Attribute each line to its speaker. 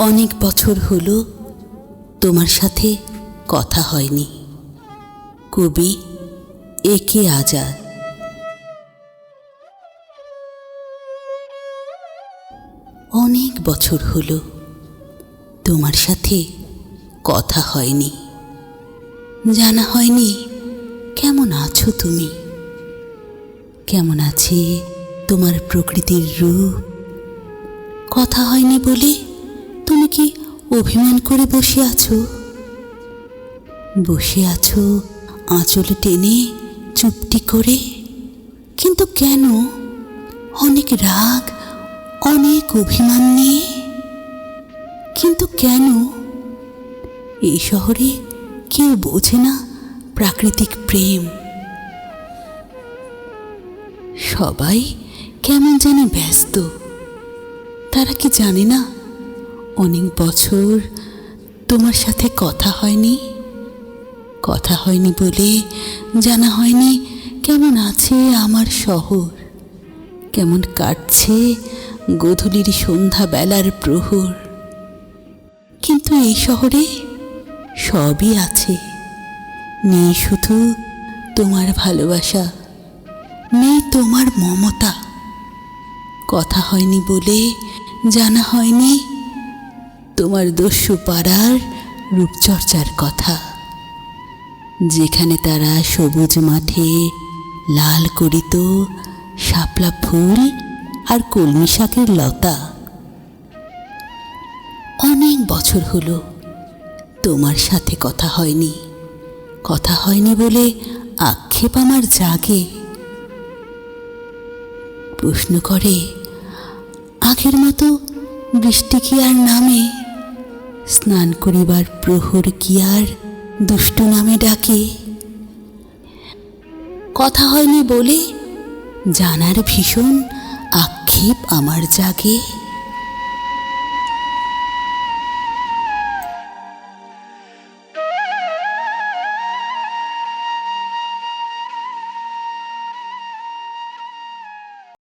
Speaker 1: অনেক বছর হলো তোমার সাথে কথা হয়নি। কবি একে আজাদ। অনেক বছর হলো তোমার সাথে কথা হয়নি। জানা হয়নি কেমন আছো তুমি? কেমন আছে তোমার প্রকৃতির রূপ? কথা হয়নি বলে তুমি কি অভিমান করে বসে আছো? বসে আছো আঁচল টেনে চুপটি করে? কিন্তু কেন? অনেক রাগ, অনেক অভিমান নিয়ে? কিন্তু কেন? এই শহরে কেউ বোঝে না প্রাকৃতিক প্রেম। সবাই কেমন জানি ব্যস্ত। তারা কি জানে না অনেক বছর তোমার সাথে কথা হয়নি? কথা হয়নি বলে জানা হয়নি কেমন আছে আমার শহর। কেমন কাটছে গোধূলির সন্ধ্যা বেলার প্রহর। কিন্তু এই শহরে সবই আছে। নেই শুধু তোমার ভালোবাসা, নেই তোমার মমতা। কথা হয়নি বলে জানা হয়নি তোমার দস্যু পাড়ার রূপচর্চার কথা, যেখানে তারা সবুজ মাঠে লাল করিত শাপলা ফুল আর কলমি শাকের লতা। অনেক বছর হলো তোমার সাথে কথা হয়নি কথা হয়নি বলে আক্ষেপ আমার জাগে। প্রশ্ন করে, আগের মতো বৃষ্টি কি আর নামে? স্নান করিবার প্রহর কি আর দুষ্ট নামে ডাকে? কথা হয়নি বলে জানার ভীষণ আক্ষেপ আমার জাগে।